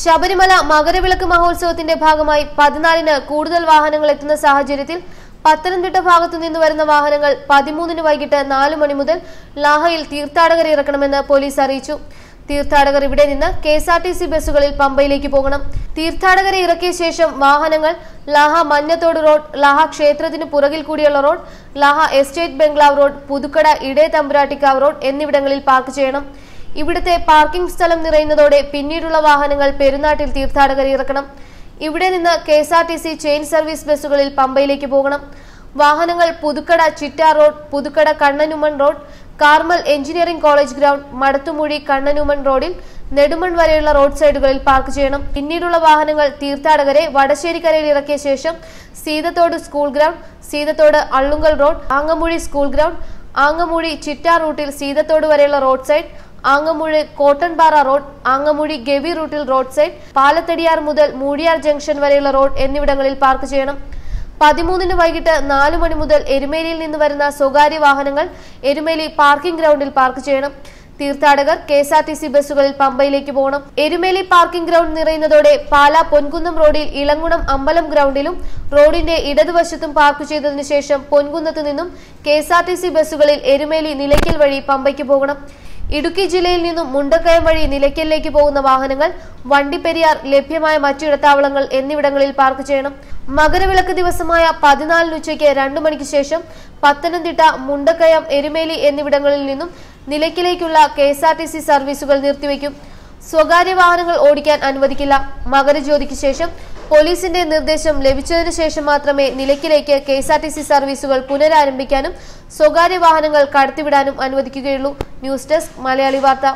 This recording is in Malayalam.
ശബരിമല മകരവിളക്ക് മഹോത്സവത്തിന്റെ ഭാഗമായി പതിനാലിന് കൂടുതൽ വാഹനങ്ങൾ എത്തുന്ന സാഹചര്യത്തിൽ പത്തനംതിട്ട ഭാഗത്തു നിന്ന് വരുന്ന വാഹനങ്ങൾ പതിമൂന്നിന് വൈകിട്ട് നാല് മണി മുതൽ ലാഹയിൽ തീർത്ഥാടകർ ഇറക്കണമെന്ന് പോലീസ് അറിയിച്ചു. തീർത്ഥാടകർ ഇവിടെ നിന്ന് K S R T C ബസ്സുകളിൽ പമ്പയിലേക്ക് പോകണം. തീർത്ഥാടകരെ ഇറക്കിയ ശേഷം വാഹനങ്ങൾ ലാഹ മഞ്ഞത്തോട് റോഡ് ലാഹ ക്ഷേത്രത്തിന് പുറകിൽ കൂടിയുള്ള road Laha estate bungalow road Puthukkada ഇടേ തമ്പുരാട്ടിക്കാവ് റോഡ് എന്നിവിടങ്ങളിൽ പാർക്ക് ചെയ്യണം. ഇവിടുത്തെ പാർക്കിംഗ് സ്ഥലം നിറയുന്നതോടെ പിന്നീടുള്ള വാഹനങ്ങൾ പെരുന്നാട്ടിൽ തീർത്ഥാടകരെ ഇറക്കണം. ഇവിടെ നിന്ന് K S R T C chain service ബസ്സുകളിൽ പമ്പയിലേക്ക് പോകണം. വാഹനങ്ങൾ Puthukkada Chittar road Puthukkada Kannanumon road Carmel engineering college ground Madathumuzhi Kannanumon റോഡിൽ നെടുമൺ വരെയുള്ള റോഡ് സൈഡുകളിൽ പാർക്ക് ചെയ്യണം. പിന്നീടുള്ള വാഹനങ്ങൾ തീർത്ഥാടകരെ വടശ്ശേരിക്കരയിൽ ഇറക്കിയ ശേഷം Seethathodu school ground Seethathodu Allunkal road ആങ്ങമൂഴി school ground ആങ്ങമൂഴി Chittar റൂട്ടിൽ സീതത്തോട് വരെയുള്ള റോഡ് സൈഡ് ആങ്ങമൂഴി കോട്ടൺപാറ റോഡ് ആങ്ങമുഴി ഗവി റൂട്ടിൽ റോഡ് സൈഡ് പാലത്തടിയാർ മുതൽ മൂഴിയാർ ജംഗ്ഷൻ വരെയുള്ള റോഡ് എന്നിവിടങ്ങളിൽ പാർക്ക് ചെയ്യണം. പതിമൂന്നിന് വൈകിട്ട് നാലു മണി മുതൽ എരുമേലിയിൽ നിന്ന് വരുന്ന സ്വകാര്യ വാഹനങ്ങൾ എരുമേലി പാർക്കിംഗ് ഗ്രൗണ്ടിൽ പാർക്ക് ചെയ്യണം. തീർത്ഥാടകർ K S R T C ബസ്സുകളിൽ പമ്പയിലേക്ക് പോകണം. എരുമേലി പാർക്കിംഗ് ഗ്രൗണ്ട് നിറയുന്നതോടെ പാല പൊൻകുന്നം റോഡിൽ ഇളങ്കുണം അമ്പലം ഗ്രൗണ്ടിലും റോഡിന്റെ ഇടതുവശത്തും പാർക്ക് ചെയ്തതിനു ശേഷം പൊൻകുന്നത്തു നിന്നും K S R T C ബസ്സുകളിൽ എരുമേലി നിലയ്ക്കൽ വഴി പമ്പയ്ക്ക് പോകണം. ഇടുക്കി ജില്ലയിൽ നിന്നും മുണ്ടക്കയം വഴി നിലയ്ക്കലിലേക്ക് പോകുന്ന വാഹനങ്ങൾ വണ്ടിപ്പെരിയാർ ലഭ്യമായ മറ്റു ഇടത്താവളങ്ങൾ എന്നിവിടങ്ങളിൽ പാർക്ക് ചെയ്യണം. മകരവിളക്ക് ദിവസമായ പതിനാലിന് ഉച്ചയ്ക്ക് രണ്ടു മണിക്ക് ശേഷം പത്തനംതിട്ട മുണ്ടക്കയം എരുമേലി എന്നിവിടങ്ങളിൽ നിന്നും നിലയ്ക്കലേക്കുള്ള കെ സർവീസുകൾ നിർത്തിവെക്കും സ്വകാര്യ വാഹനങ്ങൾ ഓടിക്കാൻ അനുവദിക്കില്ല. മകരജ്യോതിക്ക് ശേഷം പോലീസിന്റെ നിർദ്ദേശം ലഭിച്ചതിനു ശേഷം മാത്രമേ നിലയ്ക്കിലേക്ക് K S R T C സർവീസുകൾ പുനരാരംഭിക്കാനും സ്വകാര്യ വാഹനങ്ങൾ കടത്തിവിടാനും അനുവദിക്കുകയുള്ളൂ. News desk Malayali Vartha.